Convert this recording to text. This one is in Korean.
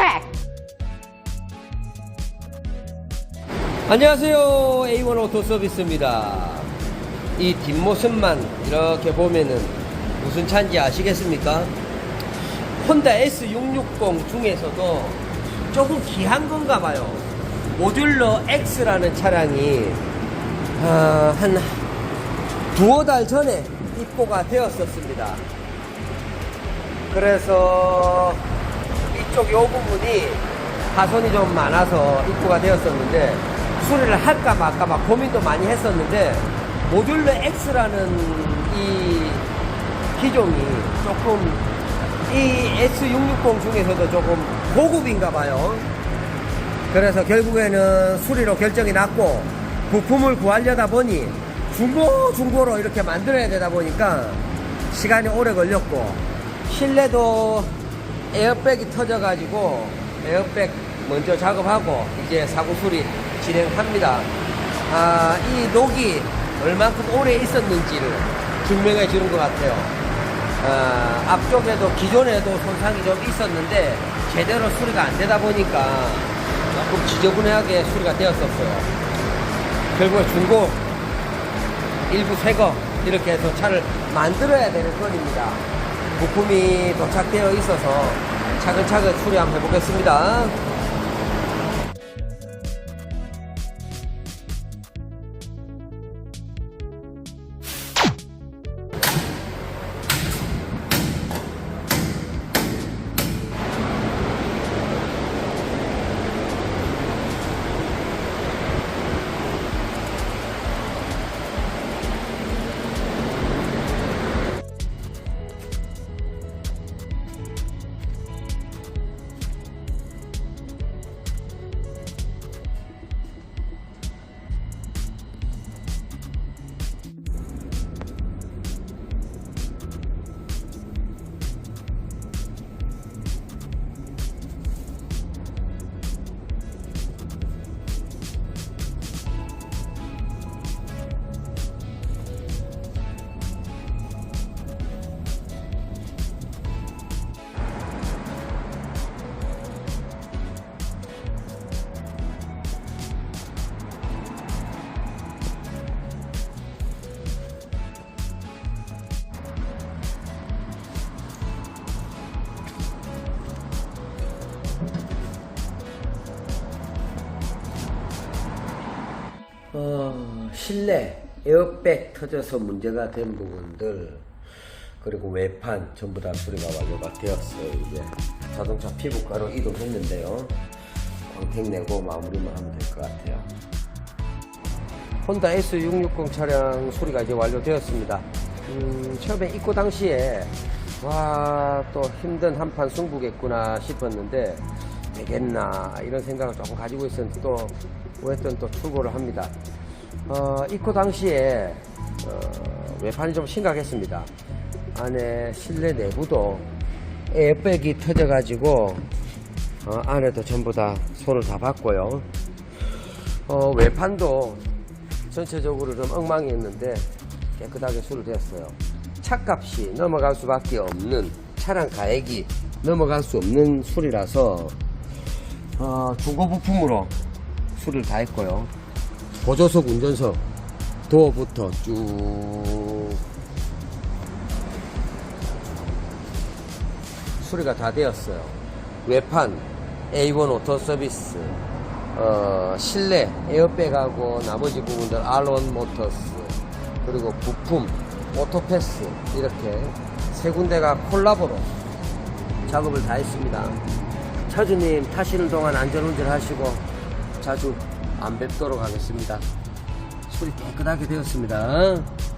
check. 안녕하세요. A1 오토 서비스입니다. 이 뒷모습만 이렇게 보면은 무슨 차인지 아시겠습니까? 혼다 S660 중에서도 조금 귀한 건가 봐요. 모듈러 X라는 차량이 아, 한 두어 달 전에 입고가 되었었습니다. 그래서 이 쪽 요 부분이 파손이 좀 많아서 입고가 되었었는데 수리를 할까 말까 막 고민도 많이 했었는데 모듈러 X라는 이 기종이 조금 이 S660 중에서도 조금 고급인가 봐요. 그래서 결국에는 수리로 결정이 났고 부품을 구하려다 보니 중고 중고로 이렇게 만들어야 되다 보니까 시간이 오래 걸렸고 실내도 에어백이 터져가지고 에어백 먼저 작업하고 이제 사고 수리 진행합니다. 아, 이 녹이 얼만큼 오래 있었는지를 증명해 주는 것 같아요. 아, 앞쪽에도 기존에도 손상이 좀 있었는데 제대로 수리가 안 되다 보니까 조금 지저분하게 수리가 되었었어요. 결국에 중고 일부 새거 이렇게 해서 차를 만들어야 되는 건입니다. 부품이 도착되어 있어서 차근차근 수리 한번 해보겠습니다. 어, 실내 에어백 터져서 문제가 된 부분들 그리고 외판 전부 다 수리가 완료가 되었어요. 이제 자동차 피부과로 이동했는데요. 광택 내고 마무리만 하면 될 것 같아요. 혼다 S660 차량 수리가 이제 완료되었습니다. 음, 처음에 입고 당시에 와 또 힘든 한판 승부겠구나 싶었는데 되겠나 이런 생각을 조금 가지고 있었는데 또 우했던 또 출고를 합니다. 어, 입고 당시에 어, 외판이 좀 심각했습니다. 안에 실내 내부도 에어백이 터져가지고 어, 안에도 전부 다 손을 다 봤고요. 어, 외판도 전체적으로 좀 엉망이었는데 깨끗하게 수리되었어요. 차값이 넘어갈 수밖에 없는 차량 가액이 넘어갈 수 없는 수리라서 어, 중고 부품으로 수리를 다 했고요. 보조석 운전석 도어부터 쭉 수리가 다 되었어요. 외판 A1 오토 서비스 어, 실내 에어백하고 나머지 부분들 R1 모터스 그리고 부품 오토패스 이렇게 세 군데가 콜라보로 작업을 다 했습니다. 차주님 타시는 동안 안전운전 하시고 자주 안 뵙도록 하겠습니다. 술이 깨끗하게 되었습니다.